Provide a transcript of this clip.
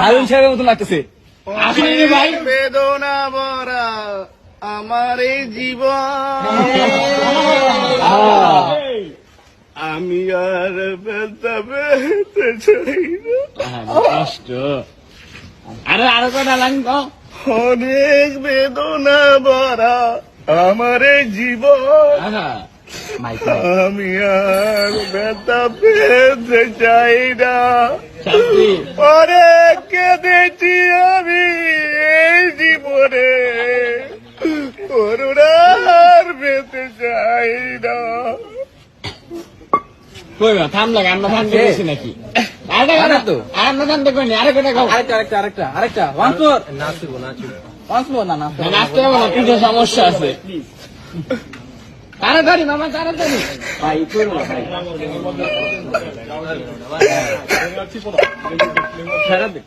হারুন সাহেবের মতো লাগতেছে? আসলে ভাই। বেদনা ভরা আমার এই জীবন আমি আর বেলতে বেলতে চাই কষ্ট। আরে আরও কটা লাইন কও অনেক বেদনা ভরা আমার এই জীবন। হ্যাঁ আমি আর ব্যথা পেতে চাই না শান্তি অনেক কেঁদেছি আমি এই জীবনে করুণার চাই না কই না থাম লাগে আমরা থাম গেছি নাকি? আরে আরে তো। আর আমরা থাম দেখো নি আরে আরেকটা আরেকটা আরেকটা আরেকটা ওয়ান্স মোর নাচব নাচব। ওয়ান্স মোর না নাচব নাচতে হবে না কিছু সমস্যা আছে। তাড়াতাড়ি মামা তাড়াতাড়ি। ভাই করো না ভাই। সারা দে